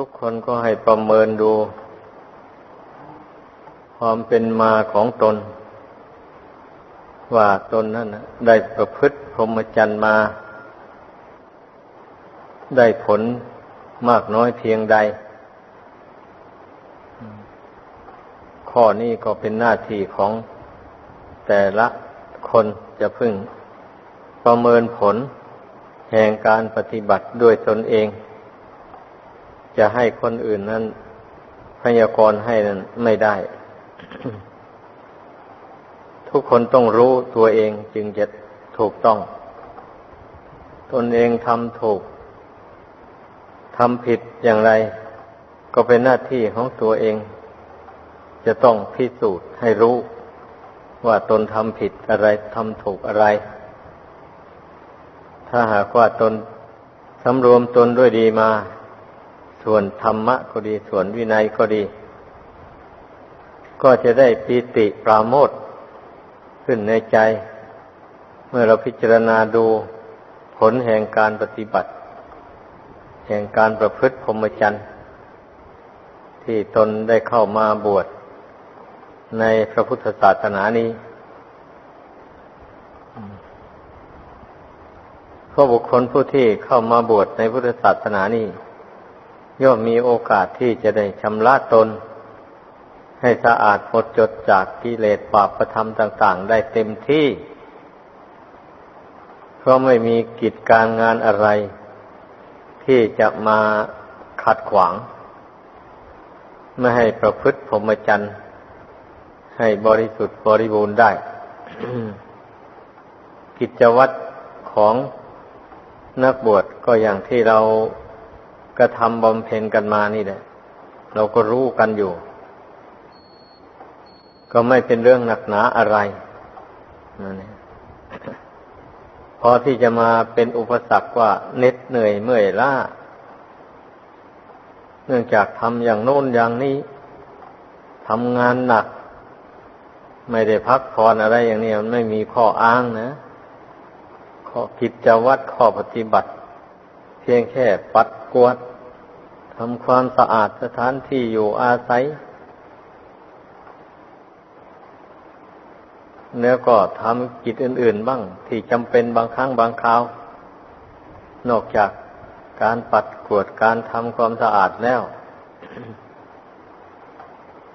ทุกคนก็ให้ประเมินดู ความเป็นมาของตน ว่าตนนั้นได้ประพฤติพรหมจรรย์มา ได้ผลมากน้อยเพียงใด ข้อนี้ก็เป็นหน้าที่ของแต่ละคนจะพึ่งประเมินผลแห่งการปฏิบัติด้วยตนเอง จะให้คนอื่นนั้นพยากรณ์ให้นั้นไม่ได้ ทุกคนต้องรู้ตัวเองจึงจะถูกต้อง ตนเองทำถูกทำผิดอย่างไร ก็เป็นหน้าที่ของตัวเอง จะต้องพิสูจน์ให้รู้ว่าตนทำผิดอะไรทำถูกอะไร ถ้าหากว่าตนสำรวมตนด้วยดีมา ส่วนธรรมะก็ดี ส่วนวินัยก็ดี ก็จะได้ปีติปราโมทขึ้นในใจ เมื่อเราพิจารณาดูผลแห่งการปฏิบัติ แห่งการประพฤติพรหมจรรย์ที่ตนได้เข้ามาบวชในพระพุทธศาสนานี้เพราะบุคคลผู้ที่เข้ามาบวชในพุทธศาสนานี้ ย่อมมีโอกาสที่จะได้ชำระตน ให้สะอาดหมดจดจากกิเลสบาปประธรรมต่าง ๆ ได้เต็มที่ เพราะไม่มีกิจการงานอะไร ที่จะมาขัดขวาง ไม่ให้ประพฤติพรหมจรรย์ให้บริสุทธิ์บริบูรณ์ได้ กิจวัตรของนักบวชก็อย่างที่เรา กระทำบำเพ็ญกันมานี่แหละ เราก็รู้กันอยู่ ก็ไม่เป็นเรื่องหนักหนาอะไรนั่นเองพอที่จะมาเป็นอุปสรรคว่าเน็ดเหนื่อยเมื่อยล้าเนื่องจากทำอย่างโน้นอย่างนี้ทำงานหนัก ไม่ได้พักผ่อนอะไรอย่างนี้มันไม่มีข้ออ้างนะข้อกิจวัตรข้อปฏิบัติ เพียงแค่ปัด กวดทำความสะอาดสถานที่อยู่อาศัย แล้วก็ทำกิจอื่น ๆ บ้าง ที่จำเป็นบางครั้งบางคราว นอกจากการปัดกวดการทำความสะอาดแล้ว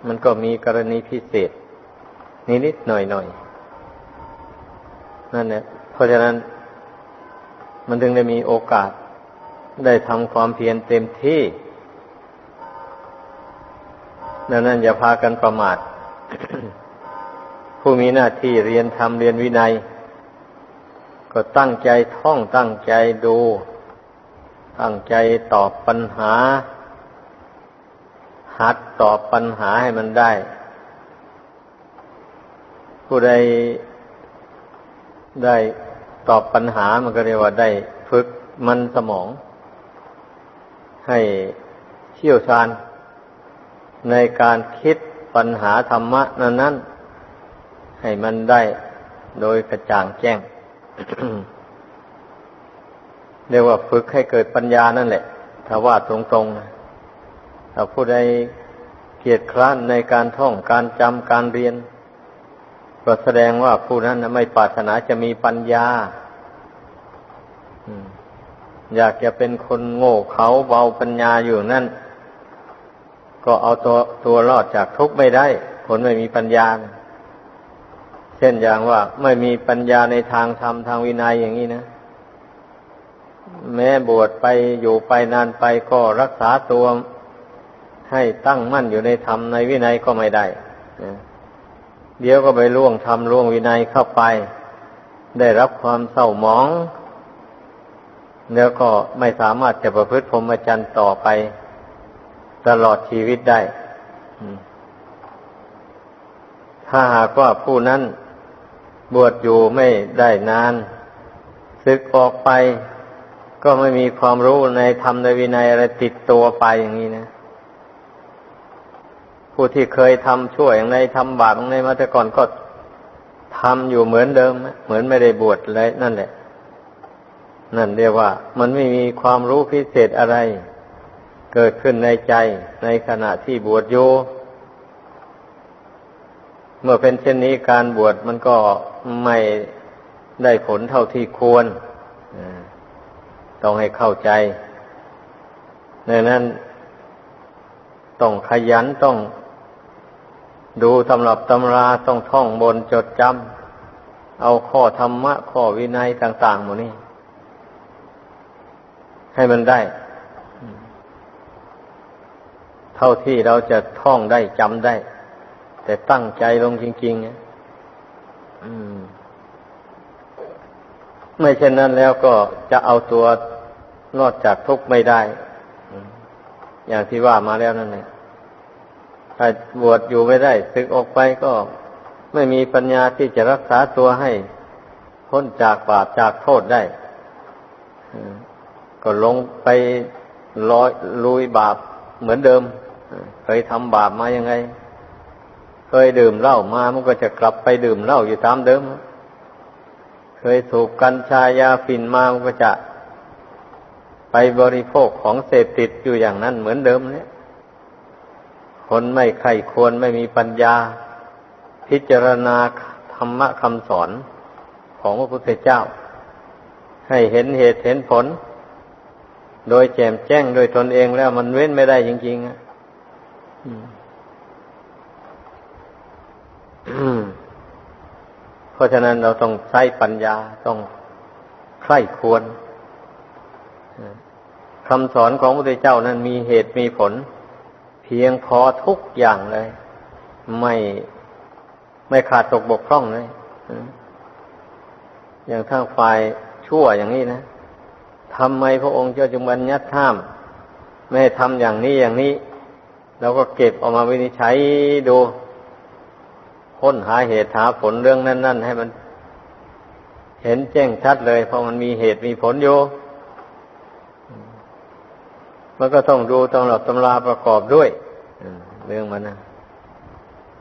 มันก็มีกรณีพิเศษ นิดๆหน่อยๆนั่นเนี่ยเพราะฉะนั้นมันถึงได้มีโอกาส ได้ทำความเพียรเต็มที่ดังนั้นอย่าพากันประมาท ผู้มีหน้าที่เรียนธรรมเรียนวินัย ก็ตั้งใจท่องตั้งใจดู ตั้งใจตอบปัญหา หัดตอบปัญหาให้มันได้ ผู้ใดได้ตอบปัญหามันก็เรียกว่าได้ฝึกมันสมอง ให้เชี่ยวชาญ ในการคิดปัญหาธรรมะนั้นๆให้มันได้โดยกระจ่างแจ้ง เรียกว่าฝึกให้เกิดปัญญานั่นแหละ ถ้าว่าตรงๆนะถ้าผู้ใดเกียจคร้านในการท่องการจำการเรียน ก็แสดงว่าผู้นั้นไม่ปรารถนาจะมีปัญญา อยากจะเป็นคนโง่เขาเบาปัญญาอยู่นั่น ก็เอาตัวตัวรอดจากทุกข์ไม่ได้ คนไม่มีปัญญา เช่นอย่างว่าไม่มีปัญญาในทางธรรมทางวินัยอย่างนี้นะ แม้บวชไปอยู่ไปนานไปก็รักษาตัวให้ตั้งมั่นอยู่ในธรรมในวินัยก็ไม่ได้ เดี๋ยวก็ไปล่วงธรรมล่วงวินัยเข้าไป ได้รับความเศร้าหมอง แล้วก็ไม่สามารถจะประพฤติพรหมจรรย์ต่อไปตลอดชีวิตได้ ถ้าหากว่าผู้นั้นบวชอยู่ไม่ได้นานศึกออกไป ก็ไม่มีความรู้ในธรรมในวินัยอะไรติดตัวไปอย่างนี้นะ ผู้ที่เคยทำช่วอย่างไรทำบาปอย่างไรมาแต่ก่อนก็ทำอยู่เหมือนเดิม เหมือนไม่ได้บวชเลยนั่นแหละ นั่นเรียกว่า มันไม่มีความรู้พิเศษอะไร เกิดขึ้นในใจในขณะที่บวชโยเมื่อเป็นเช่นนี้การบวชมันก็ไม่ได้ผลเท่าที่ควรต้องให้เข้าใจดังนั้นต้องขยันต้องดูตำรับตำราต้องท่องบนจดจำเอาข้อธรรมะ ข้อวินัยต่างๆหมดนี้ ให้มันได้ เท่าที่เราจะท่องได้จำได้ แต่ตั้งใจลงจริงๆไม่เช่นนั้นแล้วก็จะเอาตัวนอดจากทุกข์ไม่ได้ อย่างที่ว่ามาแล้วนั่นเองถ้าบวชอยู่ไม่ได้ศึกออกไปก็ไม่มีปัญญาที่จะรักษาตัวให้พ้นจากบาปจากโทษได้ ก็ลงไปลอยลุยบาปเหมือนเดิม เคยทำบาปมายังไง เคยดื่มเหล้ามามันก็จะกลับไปดื่มเหล้าอยู่ตามเดิม เคยถูกกัญชายาฝิ่นมามันก็จะไปบริโภคของเสพติดอยู่อย่างนั้นเหมือนเดิมเนี่ย คนไม่ใครควรไม่มีปัญญา พิจารณาธรรมะคำสอนของพระพุทธเจ้า ให้เห็นเหตุเห็นผล โดยแจมแจ้งโดยตนเองแล้วมันเว้นไม่ได้จริงๆอะเพราะฉะนั้นเราต้องใช้ปัญญาต้องใคร่ควรคำสอนของพระพุทธเจ้านั้นมีเหตุมีผล เพียงพอทุกอย่างเลย ไม่ไม่ขาดตกบกพร่องเลยอย่างทางฝ่ายชั่วอย่างนี้นะ ทำไมพระองค์เจ้าจึงบัญญัติห้าม ไม่ให้ทำอย่างนี้อย่างนี้แล้วก็เก็บออกมาวินิจฉัยดูค้นหาเหตุหาผลเรื่องนั้นๆให้มัน เห็นแจ้งชัดเลย เพราะมันมีเหตุมีผลอยู่มันก็ต้องดูตำรับตำราประกอบด้วยเรื่องมันนะ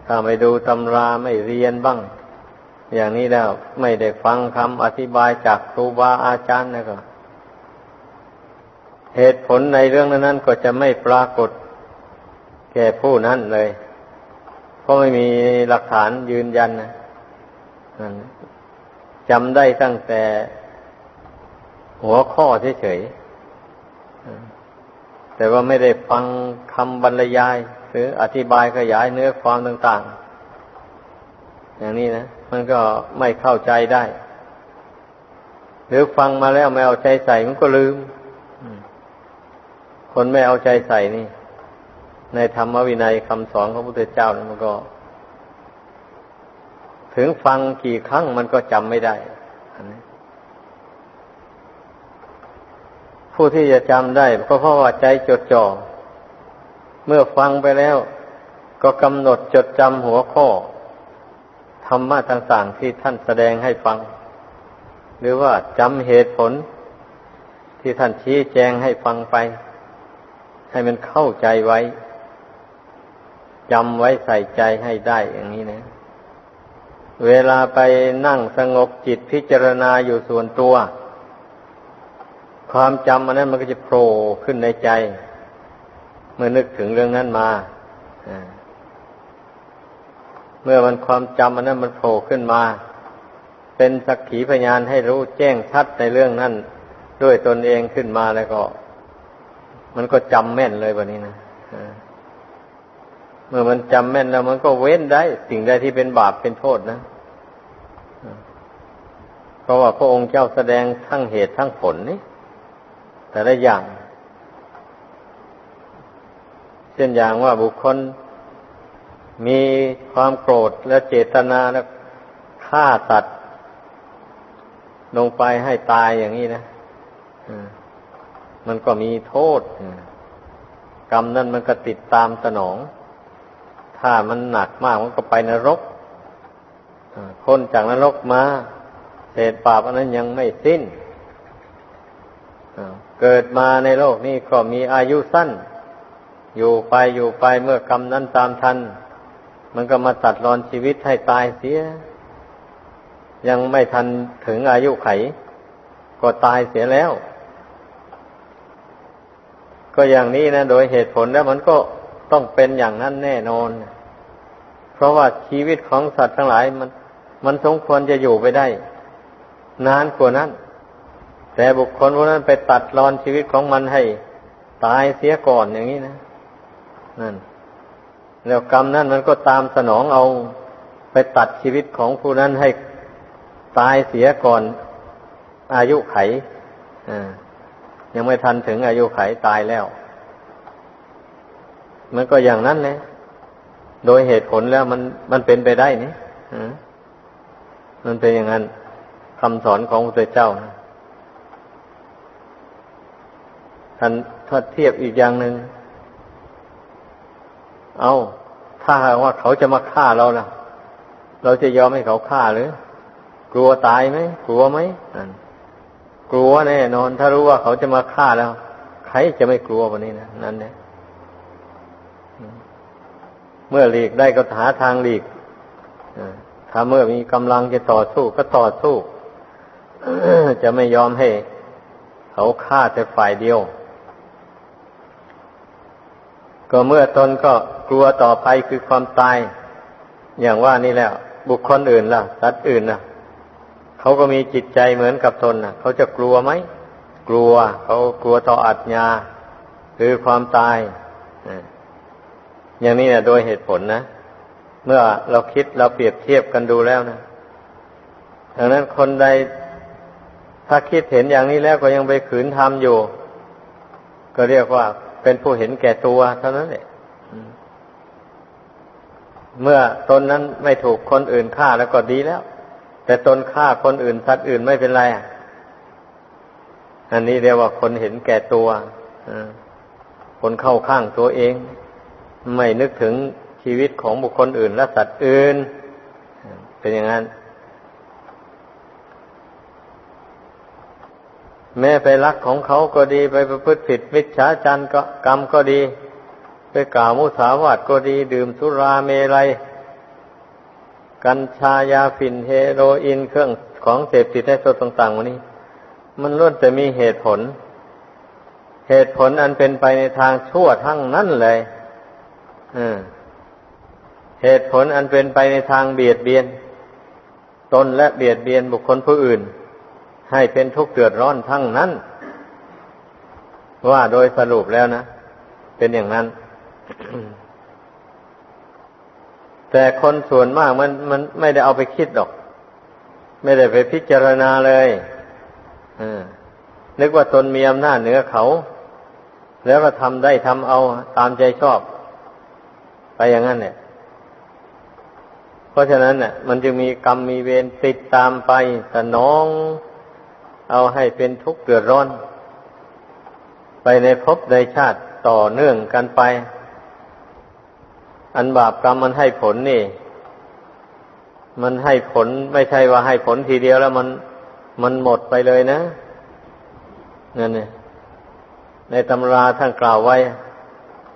ถ้าไม่ดูตำราไม่เรียนบ้าง อย่างนี้แล้วไม่ได้ฟังคำอธิบายจากครูบาอาจารย์นะก็ เหตุผลในเรื่องนั้นก็จะไม่ปรากฏแก่ผู้นั้นเลย เพราะไม่มีหลักฐานยืนยันนะจำได้ตั้งแต่หัวข้อเฉยๆ แต่ว่าไม่ได้ฟังคำบรรยาย หรืออธิบายขยายเนื้อความต่างๆ อย่างนี้นะ มันก็ไม่เข้าใจได้ หรือฟังมาแล้วไม่เอาใจใส่มันก็ลืม คนไม่เอาใจใส่นี่ ในธรรมวินัยคำสอนของพระพุทธเจ้านี่มันก็ ถึงฟังกี่ครั้งมันก็จำไม่ได้ผู้ที่จะจำได้ก็เพราะว่าใจจดจ่อเมื่อฟังไปแล้ว ก็กำหนดจดจำหัวข้อธรรมะต่างๆที่ท่านแสดงให้ฟัง หรือว่าจำเหตุผลที่ท่านชี้แจงให้ฟังไป ให้มันเข้าใจไว้จำไว้ใส่ใจให้ได้อย่างนี้นะ เวลาไปนั่งสงบจิตพิจารณาอยู่ส่วนตัว ความจำอันนั้นมันก็จะโผล่ขึ้นในใจ เมื่อนึกถึงเรื่องนั้นมาเมื่อมันความจำอันนั้นมันโผล่ขึ้นมา เป็นสักขีพยานให้รู้แจ้งชัดในเรื่องนั้นด้วยตนเองขึ้นมาแล้วก็ มันก็จำแม่นเลยแบบนี้นะเมื่อมันจำแม่นแล้ว มันก็เว้นได้ สิ่งใดที่เป็นบาปเป็นโทษนะเพราะว่าพระองค์เจ้าแสดงทั้งเหตุทั้งผลนี่แต่ละอย่าง เช่นอย่างว่าบุคคลมีความโกรธและเจตนาแล้วฆ่าสัตว์ลงไปให้ตายอย่างนี้นะ มันก็มีโทษ กรรมนั้นมันก็ติดตามสนอง ถ้ามันหนักมากมันก็ไปนรกคนจากนรกมาเศษบาปอันนั้นยังไม่สิ้นเกิดมาในโลกนี้ก็มีอายุสั้น อยู่ไปอยู่ไปเมื่อกรรมนั้นตามทัน มันก็มาตัดรอนชีวิตให้ตายเสีย ยังไม่ทันถึงอายุไข ก็ตายเสียแล้ว ก็อย่างนี้นะโดยเหตุผลแล้วมันก็ต้องเป็นอย่างนั้นแน่นอน เพราะว่าชีวิตของสัตว์ทั้งหลายมัน มันสมควรจะอยู่ไปได้ นานกว่านั้น แต่บุคคลพวกนั้นไปตัดรอนชีวิตของมันให้ ตายเสียก่อนอย่างนี้นะนั่น แล้วกรรมนั่นมันก็ตามสนองเอาไปตัดชีวิตของผู้นั้นให้ตายเสียก่อน อายุไขอ่า ยังไม่ทันถึงอายุไขตายแล้ว มันก็อย่างนั้นเลยโดยเหตุผลแล้วมันมันเป็นไปได้นี่มันเป็นอย่างนั้นคำสอนของพระเจ้าท่านถ้าเทียบอีกอย่างหนึ่งเอาถ้าว่าเขาจะมาฆ่าเราล่ะ เราจะยอมให้เขาฆ่าหรือ กลัวตายไหมกลัวไหม กลัวแน่นอน ถ้ารู้ว่าเขาจะมาฆ่าแล้ว ใครจะไม่กลัววันนี้นะนั่นเนี่ยเมื่อหลีกได้ก็หาทางหลีกถ้าเมื่อมีกำลังจะต่อสู้ก็ต่อสู้ จะไม่ยอมให้ เขาฆ่าแต่ฝ่ายเดียว ก็เมื่อตนก็กลัวต่อไปคือความตาย อย่างว่านี่แล้ว บุคคลอื่นล่ะ สัตว์อื่นล่ะ เขาก็มีจิตใจเหมือนกับตนน่ะเขาจะกลัวไหม กลัว เขากลัวต่ออัตญาคือความตายอย่างนี้นะโดยเหตุผลนะ เมื่อเราคิดเราเปรียบเทียบกันดูแล้วนะดังนั้นคนใดถ้าคิดเห็นอย่างนี้แล้วก็ยังไปขืนทำอยู่ ก็เรียกว่าเป็นผู้เห็นแก่ตัวเท่านั้นแหละเมื่อตนนั้นไม่ถูกคนอื่นฆ่าแล้วก็ดีแล้ว แต่ตนฆ่าคนอื่นสัตว์อื่นไม่เป็นไรอันนี้เรียกว่าคนเห็นแก่ตัวคนเข้าข้างตัวเอง ไม่นึกถึงชีวิตของบุคคลอื่นและสัตว์อื่น เป็นอย่างนั้น แม้ไปรักของเขาก็ดีไปประพฤติผิดมิจฉาจารก็กรรมก็ดี ไปกล่าวมุสาวาทก็ดี ดื่มสุราเมลัย กัญชายาฝิ่นเฮโรอีนเครื่องของเสพติดให้โทษต่างๆวันนี้ มันล้วนแต่มีเหตุผล เหตุผลอันเป็นไปในทางชั่วทั้งนั้นเลยเหตุผลอันเป็นไปในทางเบียดเบียน ตนและเบียดเบียนบุคคลผู้อื่น ให้เป็นทุกข์เดือดร้อนทั้งนั้น ว่าโดยสรุปแล้วนะ เป็นอย่างนั้น แต่คนส่วนมากมันมันไม่ได้เอาไปคิดหรอก ไม่ได้ไปพิจารณาเลยนึกว่าตนมีอำนาจเหนือเขา แล้วก็ทำได้ทำเอาตามใจชอบ ไปอย่างนั้นเนี่ย เพราะฉะนั้นเนี่ยมันจึงมีกรรมมีเวรติดตามไปสนอง เอาให้เป็นทุกข์เดือดร้อน ไปในภพในชาติต่อเนื่องกันไป อันบาปกรรมมันให้ผลนี่ มันให้ผลไม่ใช่ว่าให้ผลทีเดียวแล้วมันมันหมดไปเลยนะนั่นเนี่ยในตำราท่านกล่าวไว้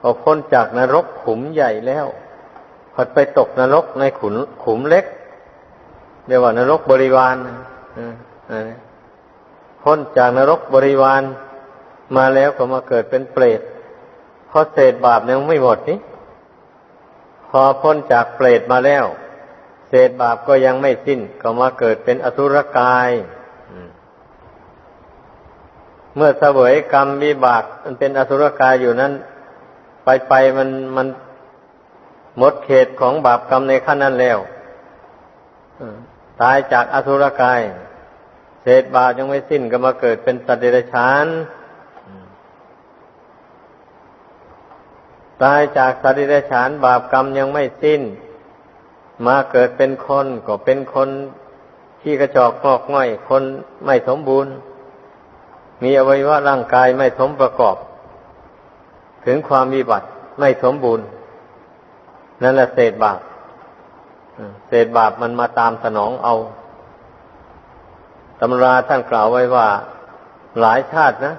พอพ้นจากนรกขุมใหญ่แล้วพอไปตกนรกในขุนขุมเล็กเรียกว่านรกบริวารพ้นจากนรกบริวารมาแล้วก็มาเกิดเป็นเปรตเพราะเศษบาปยังไม่หมดนี่ อพ้นจากเปรตมาแล้ว เศษบาปก็ยังไม่สิ้น ก็มาเกิดเป็นอสุรกาย เมื่อเสวยกรรมวิบากมันเป็นอสุรกายอยู่นั้น ไปไปมันมันหมดเขตของบาปกรรมในขั้นนั้นแล้วตายจากอสุรกาย เศษบาปยังไม่สิ้นก็มาเกิดเป็นสัตว์เดรัจฉาน ตายจากสตว์เดรัจฉานบาปกรรมยังไม่สิ้น มาเกิดเป็นคนก็เป็นคนที่กระจอกงอกง่อย คนไม่สมบูรณ์ มีอวัยวะร่างกายไม่สมประกอบ ถึงความวิบัติไม่สมบูรณ์ นั่นแหละเศษบาปเศษบาปมันมาตามสนองเอาตำราท่านกล่าวไว้ว่า หลายชาตินะ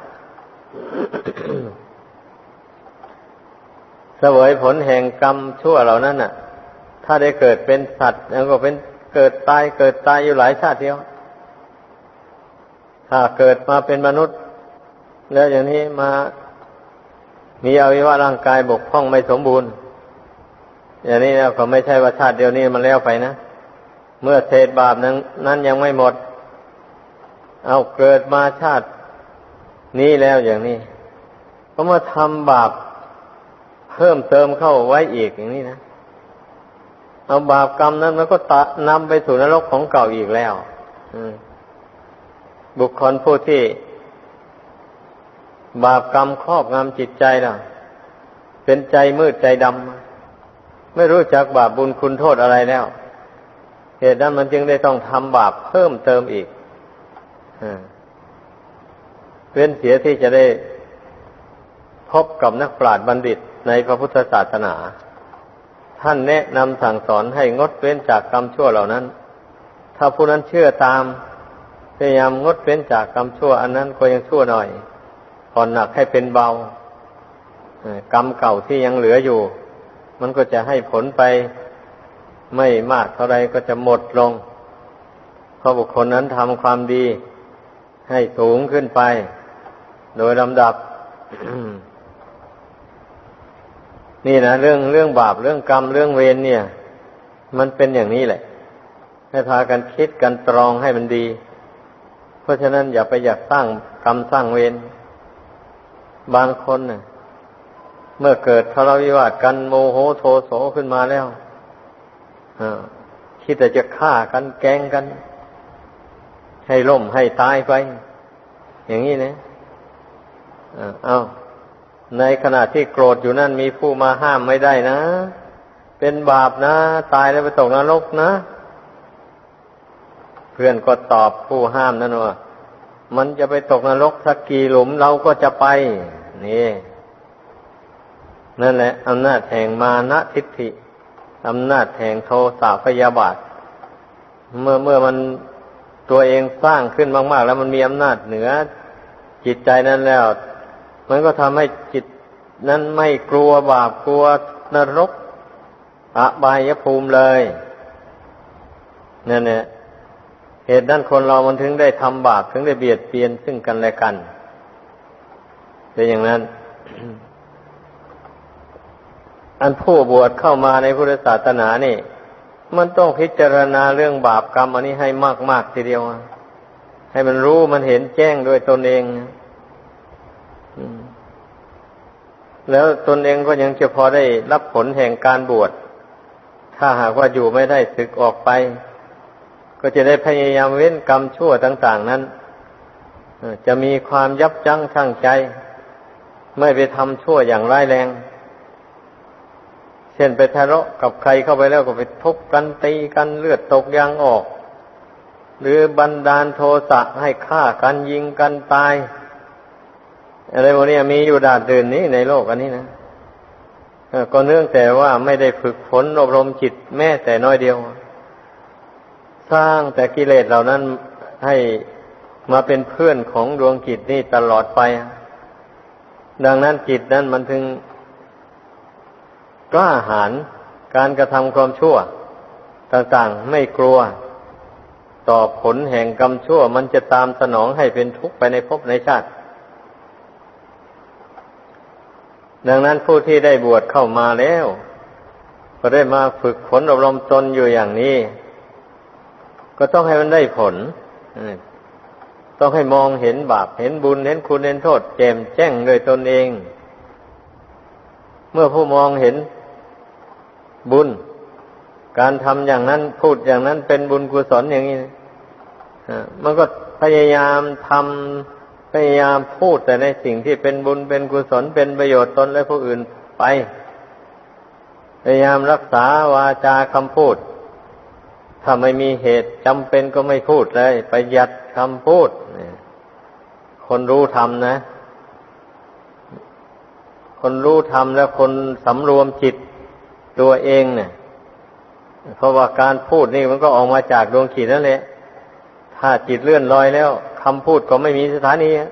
วยผลแห่งกรรมชั่วเหล่านั้นน่ะ ถ้าได้เกิดเป็นสัตว์แล้วก็เป็นเกิดตายเกิดตายอยู่หลายชาติเดียว ถ้าเกิดมาเป็นมนุษย์ แล้วอย่างนี้มา มีอวัยวะร่างกายบกพร่องไม่สมบูรณ์ อย่างนี้แล้วก็ไม่ใช่ว่าชาติเดียวนี้มันแล้วไปนะ เมื่อเศษบาปนั้นนั้นยังไม่หมด เอาเกิดมาชาตินี้แล้วอย่างนี้ก็มาทำบาป เพิ่มเติมเข้าไว้อีกอย่างนี้นะเอาบาปกรรมนั้นมันก็ตะนำไปสู่นรกของเก่าอีกแล้วบุคคลผู้ที่ บาปกรรมครอบงำจิตใจล่ะ เป็นใจมืดใจดำไม่รู้จักบาปบุญคุณโทษอะไรแล้ว เหตุนั้นมันจึงได้ต้องทำบาปเพิ่มเติมอีกเว้นเสียที่จะได้พบกับนักปราชญ์บัณฑิต ในพระพุทธศาสนา ท่านแนะนำสั่งสอนให้งดเว้นจากกรรมชั่วเหล่านั้น ถ้าผู้นั้นเชื่อตาม พยายามงดเว้นจากกรรมชั่ว อันนั้นก็ยังชั่วหน่อยผ่อนหนักให้เป็นเบากรรมเก่าที่ยังเหลืออยู่ มันก็จะให้ผลไปไม่มากเท่าไรก็จะหมดลง เพราะบุคคลนั้นทำความดีให้สูงขึ้นไป โดยลำดับ นี่นะเรื่องเรื่องบาปเรื่องกรรมเรื่องเวรเนี่ย มันเป็นอย่างนี้แหละ ให้พากันคิดกันตรองให้มันดี เพราะฉะนั้นอย่าไปอยากสร้างกรรมสร้างเวรบางคนเน่ะ เมื่อเกิดทะเลาะวิวาทกันโมโหโทโสขึ้นมาแล้วคิดแต่จะฆ่ากันแกงกัน ให้ล่มให้ตายไป อย่างนี้นะเอา ในขณะที่โกรธอยู่นั่นมีผู้มาห้ามไม่ได้นะ เป็นบาปนะ ตายแล้วไปตกนรกนะ เพื่อนก็ตอบผู้ห้ามนั่นว่ามันจะไปตกนรกสักกี่หลุมเราก็จะไป นี่นั่นแหละอำนาจแห่งมานะทิฏฐิอำนาจแห่งโทสะพยาบาท เมื่อเมื่อมันตัวเองสร้างขึ้นมาก ๆ แล้วมันมีอำนาจเหนือจิตใจนั้นแล้ว มันก็ทำให้จิตนั้นไม่กลัวบาปกลัวนรกอบายภูมิเลยนั่นแหละเหตุนั้นคนเรามันถึงได้ทำบาปถึงได้เบียดเบียนซึ่งกันและกัน เป็นอย่างนั้น อันผู้บวชเข้ามาในพุทธศาสนานี่ มันต้องพิจารณาเรื่องบาปกรรมอันนี้ให้มากๆทีเดียว ให้มันรู้มันเห็นแจ้งด้วยตนเอง แล้วตนเองก็ยังจะพอได้รับผลแห่งการบวช ถ้าหากว่าอยู่ไม่ได้ศึกออกไป ก็จะได้พยายามเว้นกรรมชั่วต่าง ๆ นั้นจะมีความยับยั้งชั่งใจ ไม่ไปทำชั่วอย่างร้ายแรง เช่นไปทะเลาะกับใครเข้าไปแล้วก็ไปทุบกันตีกันเลือดตกยางออก หรือบันดาลโทสะให้ฆ่ากันยิงกันตาย อะไรพวกนี้มีอยู่ดาดดื่นนี้ในโลกอันนี้นะก็เนื่องแต่ว่าไม่ได้ฝึกฝนอบรมจิตแม้แต่น้อยเดียว สร้างแต่กิเลสเหล่านั้นให้มาเป็นเพื่อนของดวงจิตนี่ตลอดไป ดังนั้นจิตนั้นมันถึงกล้าหาญการกระทำความชั่ว ต่างๆไม่กลัว ต่อผลแห่งกรรมชั่ว มันจะตามสนองให้เป็นทุกข์ไปในภพในชาติ ดังนั้นผู้ที่ได้บวชเข้ามาแล้ว ก็ได้มาฝึกฝนอบรมตนอยู่อย่างนี้ ก็ต้องให้มันได้ผลต้องให้มองเห็นบาปเห็นบุญเห็นคุณเห็นโทษแจ่มแจ้งด้วยตนเอง เมื่อผู้มองเห็นบุญ การทำอย่างนั้นพูดอย่างนั้นเป็นบุญกุศลอย่างนี้มันก็พยายามทำ พยายามพูดแต่ในสิ่งที่เป็นบุญเป็นกุศลเป็นประโยชน์ตนและผู้อื่นไป พยายามรักษาวาจาคำพูด ถ้าไม่มีเหตุจำเป็นก็ไม่พูดเลย ประหยัดคำพูด คนรู้ทำนะ คนรู้ทำแล้วคนสำรวมจิตตัวเองเนี่ยเพราะว่าการพูดนี่มันก็ออกมาจากดวงขีดนั่นแหละ ถ้าจิตเลื่อนลอยแล้ว คำพูดก็ไม่มีสถานีอะ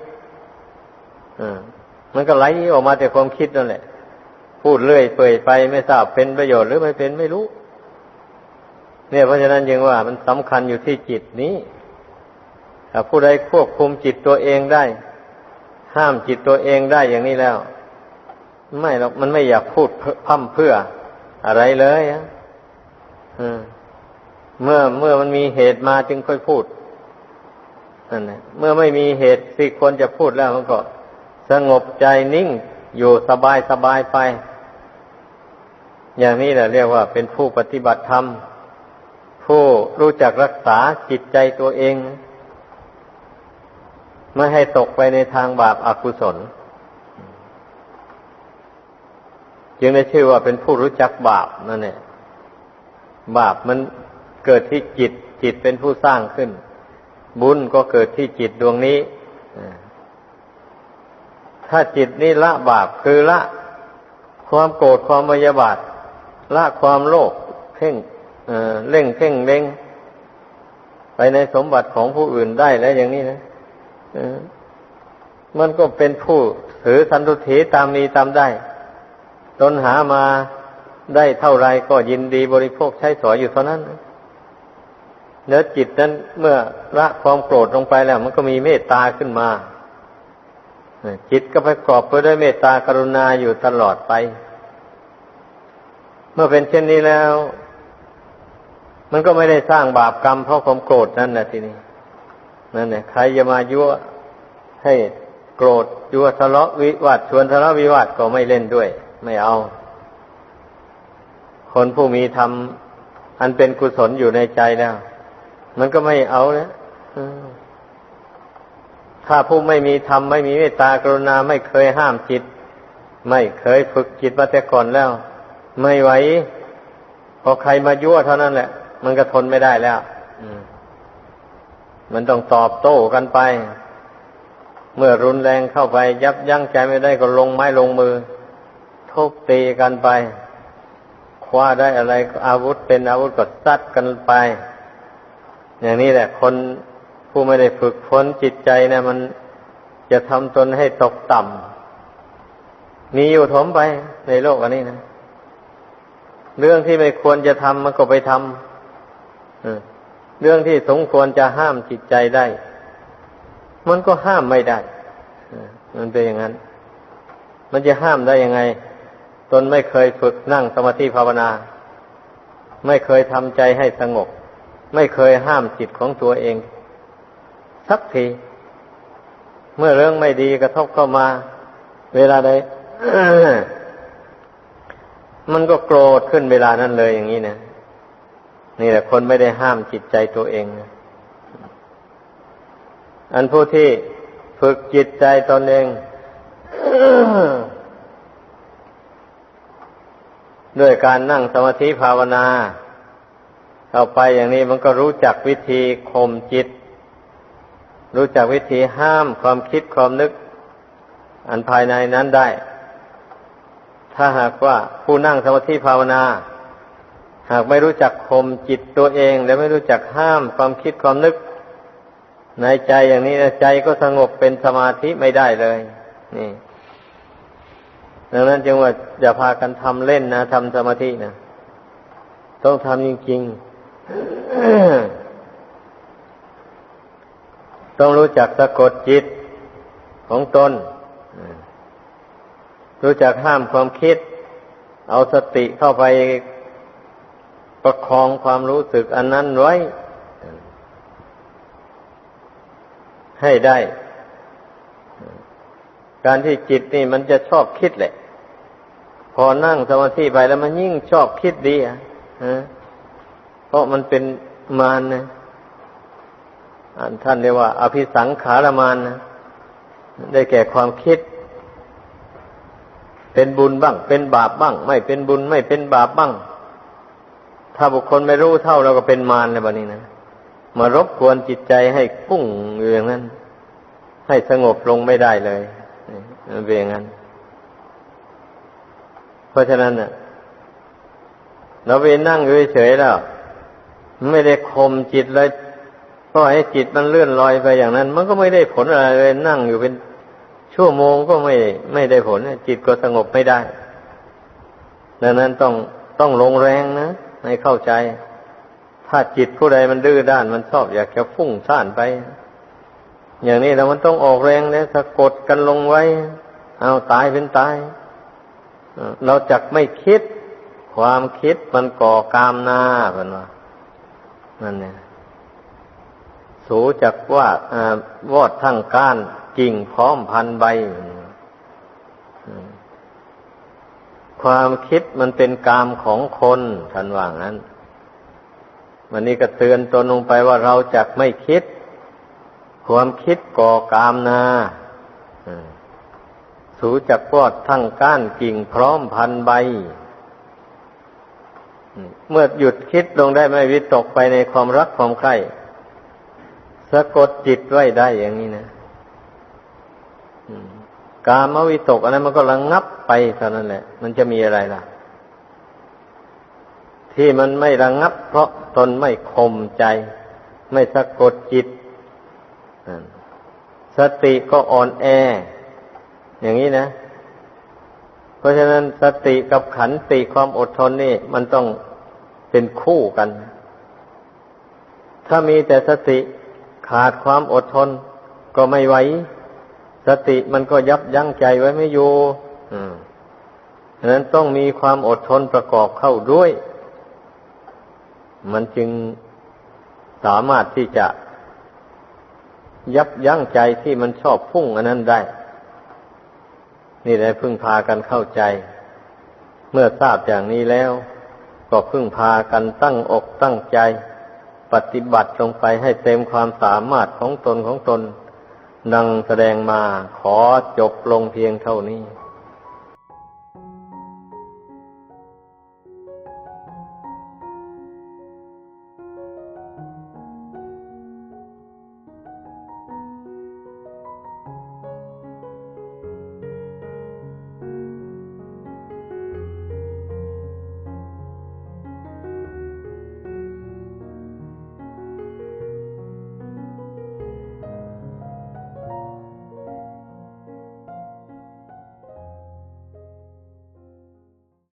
มันก็ไหลออกมาแต่ความคิดนั่นแหละ พูดเรื่อยเปื่อยไปไม่ทราบเป็นประโยชน์หรือไม่เป็นไม่รู้ เนี่ยเพราะฉะนั้นยังว่ามันสำคัญอยู่ที่จิตนี้ถ้าผู้ใดควบคุมจิตตัวเองได้ ห้ามจิตตัวเองได้อย่างนี้แล้ว ไม่หรอกมันไม่อยากพูดเพื่อพั่มเพื่ออะไรเลยอะอืมเมื่อเมื่อมันมีเหตุมาจึงค่อยพูด นั่นแหละเมื่อไม่มีเหตุที่ควรจะพูดแล้วมันก็ สงบใจนิ่งอยู่สบายสบายไป อย่างนี้แหละเรียกว่าเป็นผู้ปฏิบัติธรรม ผู้รู้จักรักษาจิตใจตัวเอง ไม่ให้ตกไปในทางบาปอากุศล จึงได้ชื่อว่าเป็นผู้รู้จักบาปนั่นแหละบาปมันเกิดที่จิตจิตเป็นผู้สร้างขึ้น บุญก็เกิดที่จิตดวงนี้ ถ้าจิตนี้ละบาปคือละความโกรธความมยาบาท ละความโลภเพ่งเร่งเพ่งเล็งไปในสมบัติของผู้อื่นได้แล้วอย่างนี้นะมันก็เป็นผู้ถือสันตุถีตามมีตามได้ ตนหามาได้เท่าไรก็ยินดีบริโภคใช้สอยอยู่เท่านั้น เนื้อจิตนั้นเมื่อละความโกรธลงไปแล้ว มันก็มีเมตตาขึ้นมา จิตก็ประกอบไปด้วยเมตตากรุณาอยู่ตลอดไป เมื่อเป็นเช่นนี้แล้ว มันก็ไม่ได้สร้างบาปกรรมเพราะความโกรธนั่นแหละทีนี้นั่นแหละใครจะมายั่วให้โกรธยั่วทะเลาะวิวาทชวนทะเลาะวิวาทก็ไม่เล่นด้วย ไม่เอา คนผู้มีธรรมอันเป็นกุศลอยู่ในใจแล้ว มันก็ไม่เอาแล้วถ้าผู้ไม่มีธรรมไม่มีเมตตากรุณาไม่เคยห้ามจิต ไม่เคยฝึกจิตมาแต่ก่อนแล้ว ไม่ไหวพอใครมายั่วเท่านั้นแหละ มันก็ทนไม่ได้แล้วมันต้องตอบโต้กันไป เมื่อรุนแรงเข้าไป ยับยั้งใจไม่ได้ก็ลงไม้ลงมือทุบตีกันไป คว้าได้อะไรอาวุธเป็นอาวุธก็ซัดกันไป อย่างนี้แหละคนผู้ไม่ได้ฝึกฝนจิตใจนะมันจะทำตนให้ตกต่ำมีอยู่ถมไปในโลกอันนี้นะเรื่องที่ไม่ควรจะทำมันก็ไปทำเรื่องที่สมควรจะห้ามจิตใจได้ มันก็ห้ามไม่ได้มันเป็นอย่างนั้น มันจะห้ามได้ยังไง ตนไม่เคยฝึกนั่งสมาธิภาวนา ไม่เคยทำใจให้สงบ ไม่เคยห้ามจิตของตัวเอง สักที เมื่อเรื่องไม่ดีกระทบเข้ามา เวลาใดมันก็โกรธขึ้นเวลานั้นเลยอย่างนี้นะนี่แหละคนไม่ได้ห้ามจิตใจตัวเองนะอันผู้ที่ฝึกจิตใจตนเองด้วยการนั่งสมาธิภาวนา เข้าไปอย่างนี้มันก็รู้จักวิธีข่มจิต รู้จักวิธีห้ามความคิดความนึก อันภายในนั้นได้ ถ้าหากว่าผู้นั่งสมาธิภาวนา หากไม่รู้จักข่มจิตตัวเอง และไม่รู้จักห้ามความคิดความนึก ในใจอย่างนี้ใจก็สงบเป็นสมาธิไม่ได้เลย นี่ดังนั้นจึงว่าอย่าพากันทำเล่นนะทำสมาธินะต้องทำจริงๆ ต้องรู้จักสะกดจิตของตน รู้จักห้ามความคิด เอาสติเข้าไปประคองความรู้สึกอันนั้นไว้ ให้ได้ การที่จิตนี่มันจะชอบคิดแหละ พอนั่งสมาธิไปแล้วมันยิ่งชอบคิดดีอะ ราะมันเป็นมารนะท่านเรียกว่า อภิสังขารมานนะได้แก่ความคิด เป็นบุญบ้าง เป็นบาปบ้าง ไม่เป็นบุญไม่เป็นบาปบ้าง ถ้าบุคคลไม่รู้เท่าเราก็เป็นมารเลยแบบนี้นะมารบกวนจิตใจให้พุ่งอยู่อย่างนั้น ให้สงบลงไม่ได้เลยเป็นอย่างนั้น เพราะฉะนั้นเนี่ยเราไปนั่งเฉยๆแล้ว ไม่ได้ข่มจิตเลยก็ให้จิตมันเลื่อนลอยไปอย่างนั้น มันก็ไม่ได้ผลอะไรเลยนั่งอยู่เป็นชั่วโมงก็ไม่ไม่ได้ผลจิตก็สงบไม่ได้ ดังนั้นต้องต้องลงแรงนะให้เข้าใจ ถ้าจิตผู้ใดมันดื้อด้านมันชอบอยากจะฟุ้งซ่านไป อย่างนี้แล้วมันต้องออกแรงแล้วสะกดกันลงไว้ เอาตายเป็นตายเอ่อเราจักไม่คิด ความคิดมันก่อกามหน้าเป็นว่า นั่นเนี่ยสูจักว่าอ่าวอดทั้งก้านกิ่งพร้อมพันใบ ความคิดมันเป็นกามของคนท่านว่างั้น วันนี้ก็เตือนตนลงไปว่าเราจักไม่คิด ความคิดก่อกามนาสูจักวอดทั้งก้านกิ่งพร้อมพันใบ เมื่อหยุดคิดลงได้ไม่วิตกไปในความรักความใคร่สะกดจิตไว้ได้อย่างนี้นะอืมกามวิตกอันนั้นมันก็ระงงับไปเท่านั้นแหละ มันจะมีอะไรล่ะ ที่มันไม่ระงงับ เพราะตนไม่ข่มใจ ไม่สะกดจิตสติก็อ่อนแอ อย่างนี้นะ เพราะฉะนั้นสติกับขันติความอดทนนี่มันต้องเป็นคู่กัน ถ้ามีแต่สติขาดความอดทนก็ไม่ไหว สติมันก็ยับยั้งใจไว้ไม่อยู่อืมฉะนั้นต้องมีความอดทนประกอบเข้าด้วย มันจึงสามารถที่จะยับยั้งใจที่มันชอบพุ่งอันนั้นได้ นี่แหละพึ่งพากันเข้าใจ เมื่อทราบอย่างนี้แล้ว ก็พึ่งพากันตั้งอกตั้งใจ ปฏิบัติลงไปให้เต็มความสามารถของตนของตน ดังแสดงมาขอจบลงเพียงเท่านี้